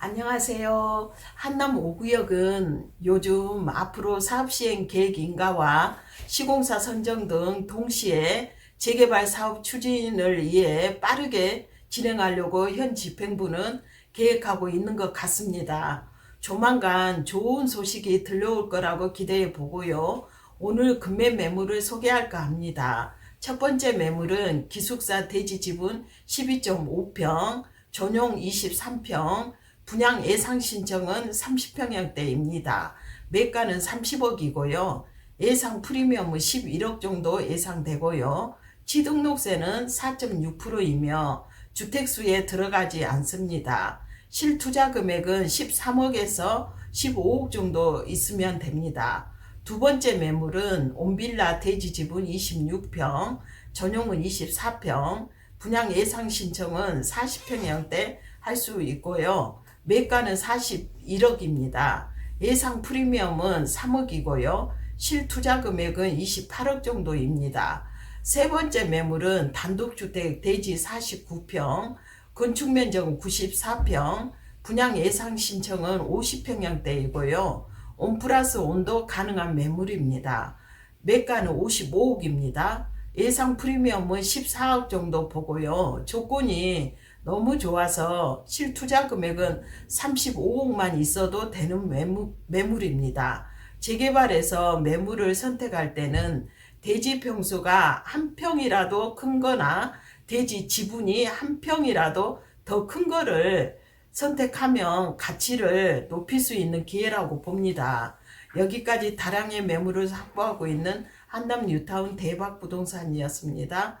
안녕하세요. 한남 5구역은 요즘 앞으로 사업시행 계획 인가와 시공사 선정 등 동시에 재개발 사업 추진을 위해 빠르게 진행하려고 현 집행부는 계획하고 있는 것 같습니다. 조만간 좋은 소식이 들려올 거라고 기대해 보고요. 오늘 금매 매물을 소개할까 합니다. 첫 번째 매물은 기숙사 대지 지분 12.5평, 전용 23평, 분양 예상 신청은 30평형대입니다. 매가는 30억이고요. 예상 프리미엄은 11억 정도 예상되고요. 취등록세는 4.6%이며 주택수에 들어가지 않습니다. 실투자 금액은 13억에서 15억 정도 있으면 됩니다. 두 번째 매물은 온빌라 대지 지분 26평, 전용은 24평, 분양 예상 신청은 40평형대 할 수 있고요. 매가는 41억입니다. 예상 프리미엄은 3억이고요. 실투자 금액은 28억 정도입니다. 세 번째 매물은 단독주택 대지 49평, 건축 면적은 94평, 분양 예상 신청은 50평형대이고요. 온 플러스 온도 가능한 매물입니다. 매가는 55억입니다. 예상 프리미엄은 14억 정도 보고요. 조건이 너무 좋아서 실투자 금액은 35억만 있어도 되는 매물, 매물입니다. 재개발에서 매물을 선택할 때는 대지 평수가 한 평이라도 큰 거나 대지 지분이 한 평이라도 더 큰 거를 선택하면 가치를 높일 수 있는 기회라고 봅니다. 여기까지 다량의 매물을 확보하고 있는 한남 뉴타운 대박 부동산이었습니다.